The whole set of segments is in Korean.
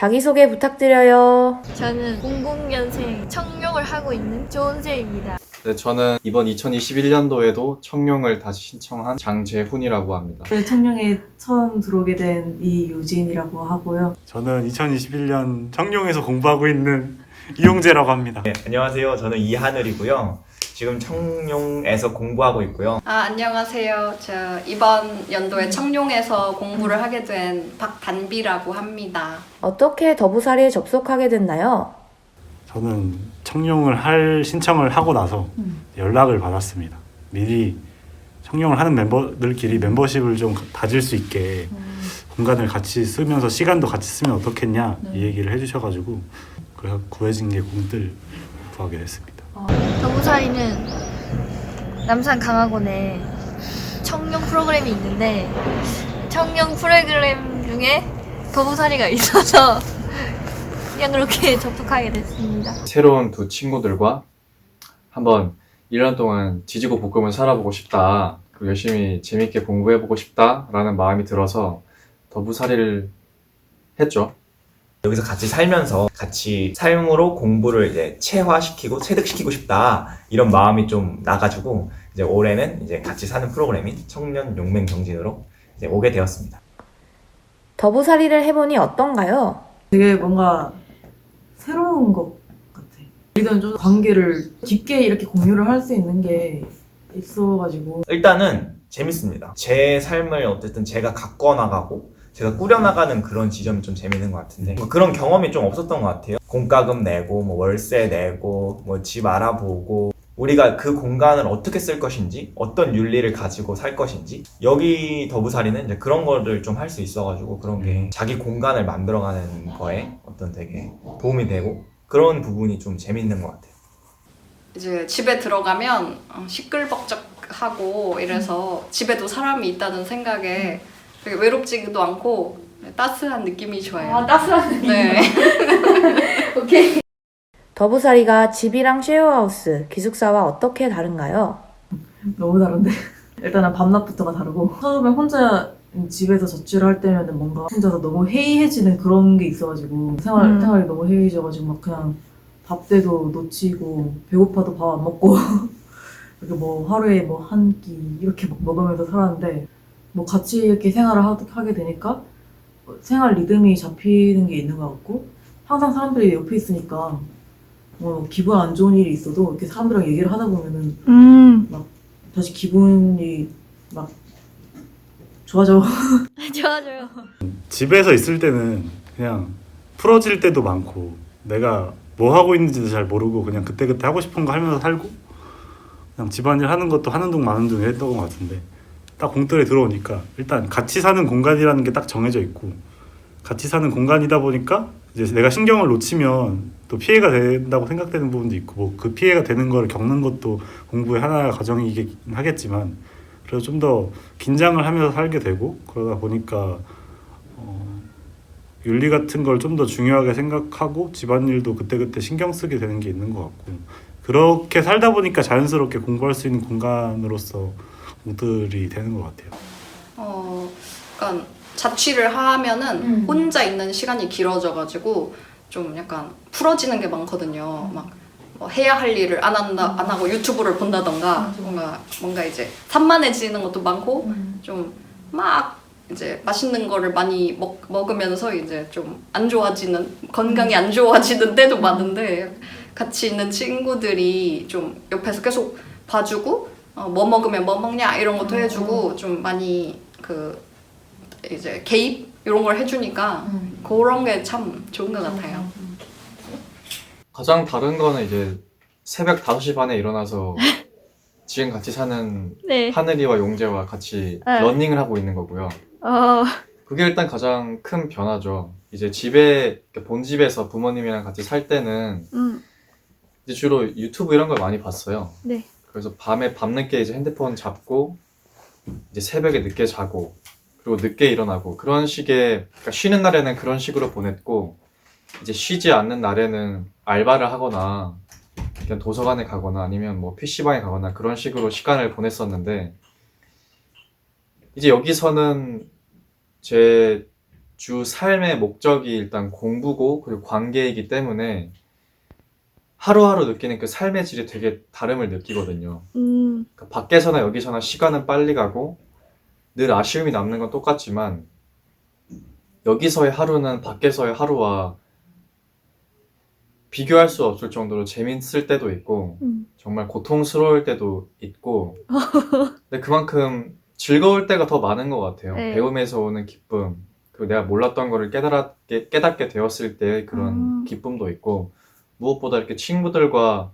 자기소개 부탁드려요. 저는 00년생 청룡을 하고 있는 조은세입니다. 네, 저는 이번 2021년도에도 청룡을 다시 신청한 장재훈이라고 합니다. 네, 청룡에 처음 들어오게 된 이유진이라고 하고요. 저는 2021년 청룡에서 공부하고 있는 이용재라고 합니다. 네, 안녕하세요. 저는 이하늘이고요. 지금 청룡에서 공부하고 있고요. 아, 안녕하세요. 저 이번 연도에 청룡에서 공부를 하게 된 박단비라고 합니다. 어떻게 더부살이에 접속하게 됐나요? 저는 청룡을 할 신청을 하고 나서 연락을 받았습니다. 미리 청룡을 하는 멤버들끼리 membership을 좀 다질 수 있게 공간을 같이 쓰면서 시간도 같이 쓰면 어떻겠냐 이 얘기를 해주셔가지고 그래서 구해진 게 공들 구하게 됐습니다. 더부사이는 남산 강학원에 청룡 프로그램이 있는데 청룡 프로그램 중에 더부사리가 있어서 그냥 그렇게 접속하게 됐습니다. 새로운 두 친구들과 한번 1년 동안 지지고 볶음을 살아보고 싶다. 열심히 재밌게 공부해보고 싶다라는 마음이 들어서 더부살이를 했죠. 여기서 같이 살면서 같이 삶으로 공부를 이제 체화시키고 체득시키고 싶다 이런 마음이 좀 나가지고 이제 올해는 이제 같이 사는 프로그램인 청년 용맹 경진으로 이제 오게 되었습니다. 더부살이를 해보니 어떤가요? 되게 뭔가 새로운 것 같아. 우리는 좀 관계를 깊게 이렇게 공유를 할 수 있는 게 있어가지고 일단은 재밌습니다. 제 삶을 어쨌든 제가 가꿔 나가고 제가 꾸려나가는 그런 지점이 좀 재밌는 것 같은데 뭐 그런 경험이 좀 없었던 것 같아요. 공과금 내고 뭐 월세 내고 뭐 집 알아보고 우리가 그 공간을 어떻게 쓸 것인지 어떤 윤리를 가지고 살 것인지 여기 더부살이는 이제 그런 거를 좀 할 수 있어가지고 그런 게 자기 공간을 만들어가는 거에 어떤 되게 도움이 되고 그런 부분이 좀 재밌는 것 같아요. 이제 집에 들어가면 어, 시끌벅적하고 이래서 집에도 사람이 있다는 생각에 되게 외롭지도 않고 따스한 느낌이 좋아요. 따스한 느낌. 네. 오케이. 더부살이가 집이랑 쉐어하우스, 기숙사와 어떻게 다른가요? 너무 다른데 일단은 밤낮부터가 다르고 처음에 혼자 집에서 자취를 할 때면은 뭔가 혼자서 너무 해이해지는 그런 게 있어가지고 생활 음. 생활이 너무 해이해져가지고 막 그냥 밥 때도 놓치고 배고파도 밥 안 먹고 이렇게 뭐 하루에 뭐 한 끼 이렇게 막 먹으면서 살았는데 뭐 같이 이렇게 생활을 하, 하게 되니까 생활 리듬이 잡히는 게 있는 것 같고 항상 사람들이 옆에 있으니까 뭐 기분 안 좋은 일이 있어도 이렇게 사람들이랑 얘기를 하다 보면은 음. 다시 기분이 막 좋아져. 좋아져요. 집에서 있을 때는 그냥 풀어질 때도 많고 내가 뭐 하고 있는지도 잘 모르고 그냥 그때그때 하고 싶은 거 하면서 살고 그냥 집안일 하는 것도 하는 둥 마는 둥 했던 것 같은데 딱 공들에 들어오니까 일단 같이 사는 공간이라는 게 딱 정해져 있고 같이 사는 공간이다 보니까 이제 내가 신경을 놓치면 또 피해가 된다고 생각되는 부분도 있고 뭐 그 피해가 되는 걸 겪는 것도 공부의 하나의 과정이긴 하겠지만 그래서 좀 더 긴장을 하면서 살게 되고 그러다 보니까 어, 윤리 같은 걸 좀 더 중요하게 생각하고 집안일도 그때그때 신경 쓰게 되는 게 있는 것 같고 그렇게 살다 보니까 자연스럽게 공부할 수 있는 공간으로서 공 들이 되는 것 같아요. 어, 약간 자취를 하면은 음. 혼자 있는 시간이 길어져가지고 좀 약간 풀어지는 게 많거든요. 막. 뭐 해야 할 일을 안 한다 안 하고 유튜브를 본다던가 뭔가 뭔가 이제 산만해지는 것도 많고 좀막 이제 맛있는 거를 많이 먹, 먹으면서 이제 좀 안 좋아지는 건강이 안 좋아지는 때도 많은데 같이 있는 친구들이 좀 옆에서 계속 봐주고 어, 뭐 먹으면 뭐 먹냐 이런 것도 해주고 좀 많이 그 이제 개입 이런 걸 해주니까 그런 게 참 좋은 것 같아요. 가장 다른 거는 이제 새벽 5시 반에 일어나서 지금 같이 사는 네. 하늘이와 용재와 같이 네. 러닝을 하고 있는 거고요. 어. 그게 일단 가장 큰 변화죠. 이제 집에 이렇게 본집에서 부모님이랑 같이 살 때는 음. 이제 주로 유튜브 이런 걸 많이 봤어요. 네. 그래서 밤에 밤늦게 이제 핸드폰 잡고 이제 새벽에 늦게 자고 그리고 늦게 일어나고 그런 식의 그러니까 쉬는 날에는 그런 식으로 보냈고 이제 쉬지 않는 날에는 알바를 하거나 그냥 도서관에 가거나 아니면 뭐 PC방에 가거나 그런 식으로 시간을 보냈었는데 이제 여기서는 제 주 삶의 목적이 일단 공부고 그리고 관계이기 때문에 하루하루 느끼는 그 삶의 질이 되게 다름을 느끼거든요. 음. 그러니까 밖에서나 여기서나 시간은 빨리 가고 늘 아쉬움이 남는 건 똑같지만 여기서의 하루는 밖에서의 하루와 비교할 수 없을 정도로 재밌을 때도 있고 음. 정말 고통스러울 때도 있고 근데 그만큼 즐거울 때가 더 많은 것 같아요. 네. 배움에서 오는 기쁨 그리고 내가 몰랐던 거를 깨달았게, 깨닫게 되었을 때의 그런 음. 기쁨도 있고 무엇보다 이렇게 친구들과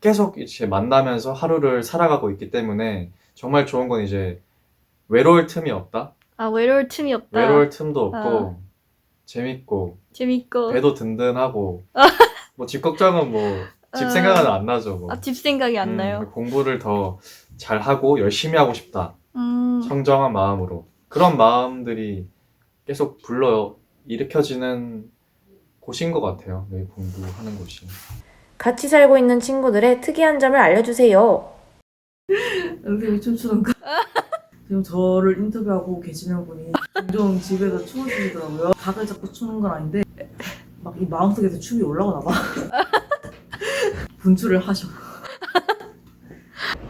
계속 이제 만나면서 하루를 살아가고 있기 때문에 정말 좋은 건 이제 외로울 틈이 없다. 아 외로울 틈이 없다. 외로울 틈도 없고 아. 재밌고 재밌고. 배도 든든하고 뭐 집 걱정은 뭐집 아. 생각은 안 나죠. 뭐. 아 집 생각이 안 음, 나요. 공부를 더 잘하고 열심히 하고 싶다. 음. 청정한 마음으로 그런 마음들이 계속 불러 일으켜지는 곳인 것 같아요. 여기 공부하는 곳이. 같이 살고 있는 친구들의 특이한 점을 알려주세요. 은쌤이 춤추는 거. 지금 저를 인터뷰하고 계시는 분이 종종 집에서 춤을 추시더라고요. 각을 잡고 추는 건 아닌데 막 이 마음속에서 춤이 올라오나 봐. 분출을 하셔.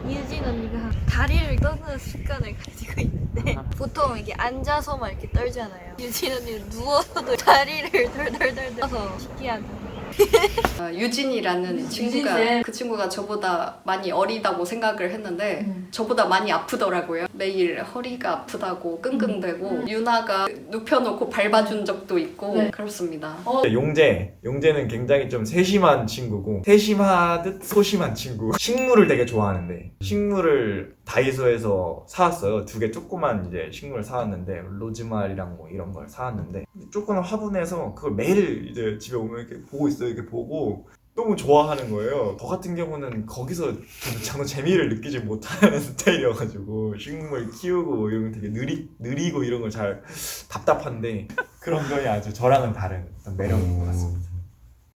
유진 언니가 다리를 떠는 습관을 가지고 있는데 보통 이게 앉아서만 이렇게 떨잖아요. 유진 언니는 누워서도 다리를 덜덜덜 떠서 신기하다. 어, 유진이라는 친구가 유진쌤. 그 친구가 저보다 많이 어리다고 생각을 했는데 음. 저보다 많이 아프더라고요. 매일 허리가 아프다고 끙끙대고 유나가 눕혀놓고 밟아준 적도 있고 네. 그렇습니다. 용재, 용재는 굉장히 좀 세심한 친구고 세심하듯 소심한 친구. 식물을 되게 좋아하는데 식물을 다이소에서 사왔어요. 두 개 조그만 이제 식물을 사왔는데 로즈마리랑 뭐 이런 걸 사왔는데 조그만 화분에서 그걸 매일 이제 집에 오면 이렇게 보고 있어요. 이렇게 보고 너무 좋아하는 거예요. 저 같은 경우는 거기서 좀 전혀 재미를 느끼지 못하는 스타일이어가지고 식물 키우고 뭐 이런 거 되게 느리, 느리고 이런 걸 잘 답답한데 그런 거이 아주 저랑은 다른 어떤 매력인 것 같습니다.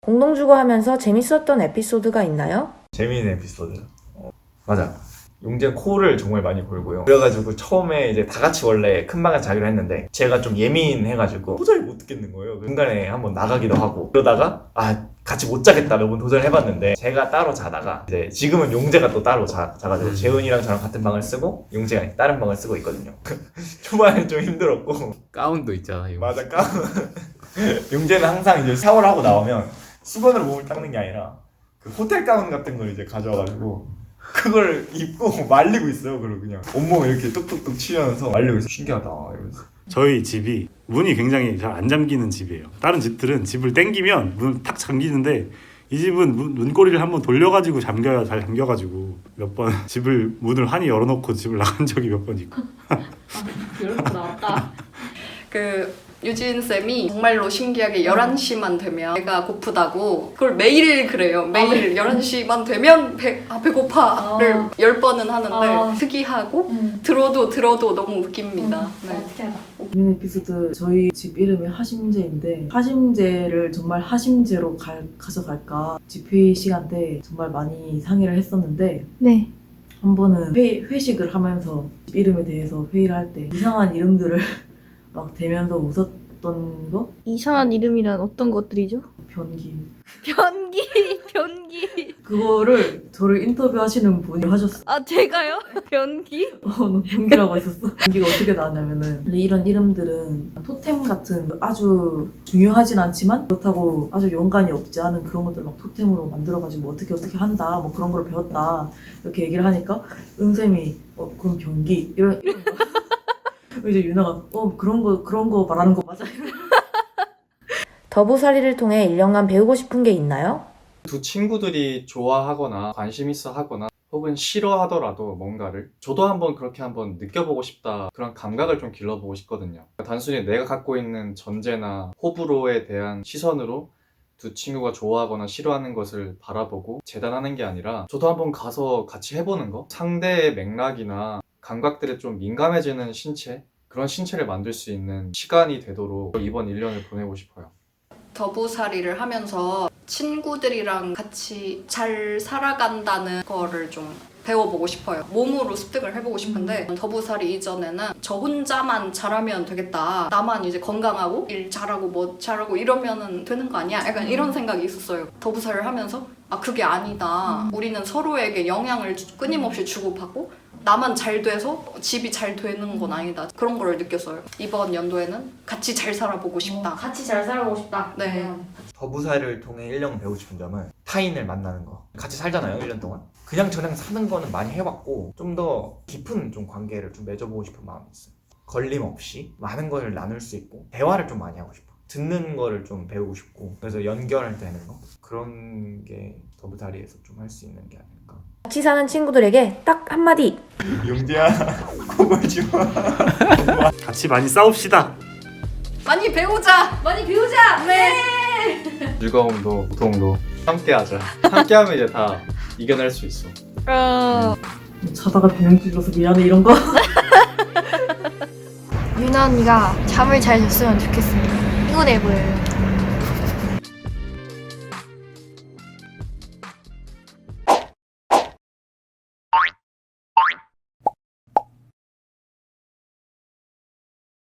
공동주거 하면서 재밌었던 에피소드가 있나요? 재미있는 에피소드. 어, 맞아. 용재 코를 정말 많이 골고요. 그래가지고 처음에 이제 다 같이 원래 큰 방에서 자기로 했는데 제가 좀 예민해가지고 도저히 못 듣겠는 거예요. 중간에 한번 나가기도 하고 그러다가 아 같이 못 자겠다 몇 번 도전해봤는데 제가 따로 자다가 이제 지금은 용재가 또 따로 자, 자가지고 재훈이랑 저랑 같은 방을 쓰고 용재가 다른 방을 쓰고 있거든요. 초반에 좀 힘들었고 가운도 있잖아 이거. 맞아 까 용재는 항상 이제 샤워를 하고 나오면 수건으로 몸을 닦는 게 아니라 그 호텔 가운 같은 걸 이제 가져와가지고 그걸 입고 말리고 있어요. 그리고 그냥 온몸 이렇게 뚝뚝뚝 치면서 말리고 있어. 신기하다 이러면서. 저희 집이 문이 굉장히 잘 안 잠기는 집이에요. 다른 집들은 집을 땡기면 문을 탁 잠기는데 이 집은 문, 문고리를 한번 돌려가지고 잠겨야 잘 잠겨가지고 몇 번 집을 문을 한이 열어놓고 집을 나간 적이 몇 번 있고 그 유진 쌤이 정말로 신기하게 11시만 되면 배가 고프다고 그걸 매일 그래요. 매일 11시만 되면 배, 아, 배고파를 아. 10번은 하는데 아. 특이하고 들어도 들어도 너무 웃깁니다. 네. 재밌는 에피소드 저희 집 이름이 하심제인데 하심제를 정말 하심제로 갈, 가져갈까 집회의 시간 때 정말 많이 상의를 했었는데 네. 한 번은 회, 회식을 하면서 집 이름에 대해서 회의를 할 때 이상한 이름들을 막 대면서 웃었던 거? 이상한 이름이란 어떤 것들이죠? 변기 변기, 변기. 그거를 저를 인터뷰하시는 분이 하셨어 아 제가요? 변기? 어, 너 변기라고 했었어 변기가 어떻게 나왔냐면은 이런 이름들은 토템 같은 아주 중요하진 않지만 그렇다고 아주 연관이 없지 않은 그런 것들 막 토템으로 만들어가지고 뭐 어떻게 어떻게 한다 뭐 그런 걸 배웠다 이렇게 얘기를 하니까 은쌤이 어 그럼 변기 이런 이런 거 이제 유나가 어 그런 거 그런 거 말하는 거 맞아 더부살이를 통해 1년간 배우고 싶은 게 있나요? 두 친구들이 좋아하거나 관심 있어 하거나 혹은 싫어하더라도 뭔가를 저도 한번 그렇게 한번 느껴보고 싶다. 그런 감각을 좀 길러보고 싶거든요. 단순히 내가 갖고 있는 전제나 호불호에 대한 시선으로 두 친구가 좋아하거나 싫어하는 것을 바라보고 재단하는 게 아니라 저도 한번 가서 같이 해보는 거? 상대의 맥락이나 감각들에 좀 민감해지는 신체 그런 신체를 만들 수 있는 시간이 되도록 이번 1년을 보내고 싶어요 더부살이를 하면서 친구들이랑 같이 잘 살아간다는 거를 좀 배워보고 싶어요. 몸으로 습득을 해보고 싶은데 더부살이 이전에는 저 혼자만 잘하면 되겠다. 나만 이제 건강하고 일 잘하고 뭐 잘하고 이러면은 되는 거 아니야? 약간 이런 생각이 있었어요. 더부살을 하면서 아 그게 아니다. 우리는 서로에게 영향을 주- 끊임없이 주고받고 나만 잘 돼서 집이 잘 되는 건 아니다. 그런 거를 느꼈어요. 이번 연도에는 같이 잘 살아보고 싶다. 같이 잘 살아보고 싶다. 네. 더부사를 통해 1년 배우고 싶은 점은 타인을 만나는 거. 같이 살잖아요, 1년 동안. 그냥 저냥 사는 거는 많이 해봤고 좀 더 깊은 좀 관계를 좀 맺어보고 싶은 마음이 있어요. 걸림 없이 많은 걸 나눌 수 있고 대화를 좀 많이 하고 싶어. 듣는 거를 좀 배우고 싶고 그래서 연결되는 거 그런 게 더부다리에서 좀 할 수 있는 게 아닐까. 같이 사는 친구들에게 딱 한마디. 용디야, 그걸 좀. 같이 많이 싸웁시다. 많이 배우자. 많이 배우자! 네! 즐거움도 고통도 함께하자. 함께하면 이제 다 이겨낼 수 있어. 어, 뭐 자다가 비명 질러서 미안해 이런 거. 유나 언니가 잠을 잘 잤으면 좋겠습니다. 피곤해 보여요.